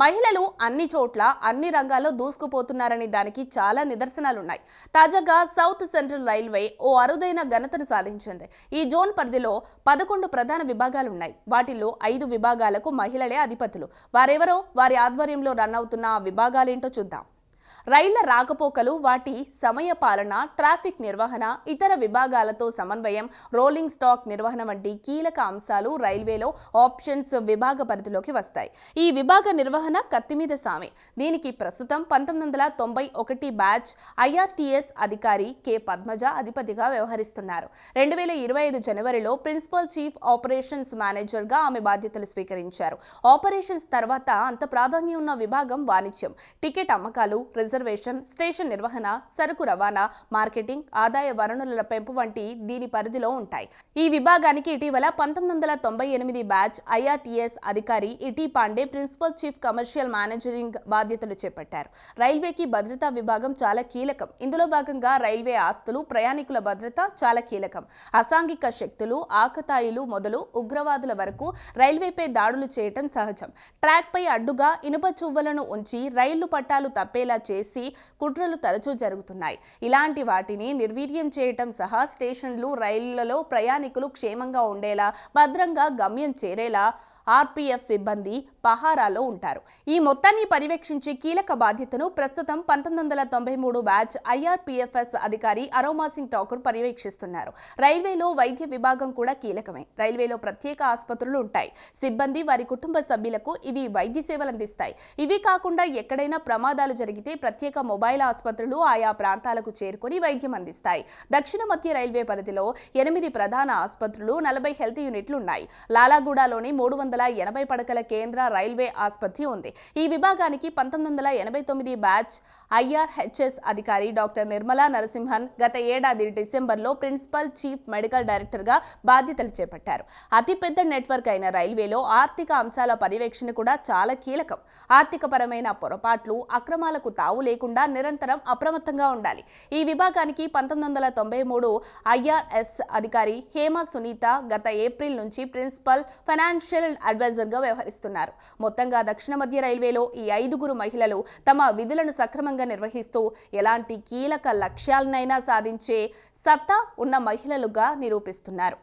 మహిళలు అన్ని చోట్ల అన్ని రంగాల్లో దూసుకుపోతున్నారని దానికి చాలా నిదర్శనాలున్నాయి. తాజాగా సౌత్ సెంట్రల్ రైల్వే ఓ అరుదైన ఘనతను సాధించింది. ఈ జోన్ పరిధిలో పదకొండు ప్రధాన విభాగాలున్నాయి. వాటిల్లో ఐదు విభాగాలకు మహిళలే అధిపతులు. వారెవరో వారి ఆధ్వర్యంలో రన్ అవుతున్న ఆ విభాగాలేంటో చూద్దాం. రైళ్ళ రాకపోకలు వాటి సమయ పాలన ట్రాఫిక్ నిర్వహణ ఇతర విభాగాలతో సమన్వయం రోలింగ్ స్టాక్ నిర్వహణ వంటి కీలక అంశాలు రైల్వేలో ఆప్షన్స్ విభాగ పరిధిలోకి వస్తాయి. ఈ విభాగ నిర్వహణ కత్తిమీద సామె. దీనికి ప్రస్తుతం పంతొమ్మిది వందల తొంభై ఒకటి బ్యాచ్ ఐఆర్టీఎస్ అధికారి కె పద్మజ అధిపతిగా వ్యవహరిస్తున్నారు. రెండు వేల ఇరవై ఐదు జనవరిలో ప్రిన్సిపల్ చీఫ్ ఆపరేషన్స్ మేనేజర్గా ఆమె బాధ్యతలు స్వీకరించారు. ఆపరేషన్స్ తర్వాత అంత ప్రాధాన్యం ఉన్న విభాగం వాణిజ్యం. టికెట్ అమ్మకాలు రిజర్వేషన్ స్టేషన్ నిర్వహణ సరుకు రవాణా మార్కెటింగ్ ఆదాయ వనరుల పెంపు వంటి దీని పరిధిలో ఉంటాయి. ఈ విభాగానికి ఇటీవల పంతొమ్మిది వందల తొంభై ఎనిమిది బ్యాచ్ ఐఆర్టీఎస్ అధికారి ఇటీ పాండే ప్రిన్సిపల్ చీఫ్ కమర్షియల్ మేనేజరింగ్ బాధ్యతలు చేపట్టారు. రైల్వేకి భద్రతా విభాగం చాలా కీలకం. ఇందులో భాగంగా రైల్వే ఆస్తులు ప్రయాణికుల భద్రత చాలా కీలకం. అసాంఘిక శక్తులు ఆకతాయిలు మొదలు ఉగ్రవాదుల వరకు రైల్వేపై దాడులు చేయటం సహజం. ట్రాక్పై అడ్డుగా ఇనుప చువ్వలను ఉంచి రైళ్ళు పట్టాలు తప్పేలా చేసి కుట్రలు తరచూ జరుగుతున్నాయి. ఇలాంటి వాటిని నిర్వీర్యం చేయటం సహా స్టేషన్లు రైళ్ళలో ప్రయాణికులు క్షేమంగా ఉండేలా భద్రంగా గమ్యం చేరేలా ఆర్పీఎఫ్ సిబ్బంది పహారాలో ఉంటారు. ఈ మొత్తాన్ని పర్యవేక్షించే కీలక బాధ్యతను ప్రస్తుతం పంతొమ్మిది వందల తొంభై మూడు బ్యాచ్ ఐఆర్పీఎఫ్ఎస్ అధికారి అరోమా సింగ్ ఠాకూర్ పర్యవేక్షిస్తున్నారు. రైల్వేలో వైద్య విభాగం కూడా కీలకమే. రైల్వేలో ప్రత్యేక ఆసుపత్రులు ఉంటాయి. సిబ్బంది వారి కుటుంబ సభ్యులకు ఇవి వైద్య సేవలు అందిస్తాయి. ఇవి కాకుండా ఎక్కడైనా ప్రమాదాలు జరిగితే ప్రత్యేక మొబైల్ ఆసుపత్రులు ఆయా ప్రాంతాలకు చేరుకొని వైద్యం అందిస్తాయి. దక్షిణ మధ్య రైల్వే పరిధిలో ఎనిమిది ప్రధాన ఆసుపత్రులు నలభై హెల్త్ యూనిట్లు ఉన్నాయి. లాలాగూడలోని మూడు వందల వందల ఎనభై పడకల కేంద్ర రైల్వే ఆసుపత్రి ఉంది. ఈ విభాగానికి పంతొమ్మిది వందల ఎనభై తొమ్మిది బ్యాచ్ ఐఆర్హెచ్ఎస్ అధికారి డాక్టర్ నిర్మలా నరసింహన్ గత ఏడాది డిసెంబర్లో ప్రిన్సిపల్ చీఫ్ మెడికల్ డైరెక్టర్గా బాధ్యతలు చేపట్టారు. అతిపెద్ద నెట్వర్క్ అయిన రైల్వేలో ఆర్థిక అంశాల పర్యవేక్షణ కూడా చాలా కీలకం. ఆర్థికపరమైన పొరపాట్లు అక్రమాలకు తావు లేకుండా నిరంతరం అప్రమత్తంగా ఉండాలి. ఈ విభాగానికి పంతొమ్మిది వందల తొంభై మూడు ఐఆర్ఎస్ అధికారి హేమ సునీత గత ఏప్రిల్ నుంచి ప్రిన్సిపల్ ఫైనాన్షియల్ అడ్వైజర్గా వ్యవహరిస్తున్నారు. మొత్తంగా దక్షిణ మధ్య రైల్వేలో ఈ ఐదుగురు మహిళలు తమ విధులను సక్రమంగా నిర్వహిస్తూ ఎలాంటి కీలక లక్ష్యాలనైనా సాధించే సత్తా ఉన్న మహిళలుగా నిరూపిస్తున్నారు.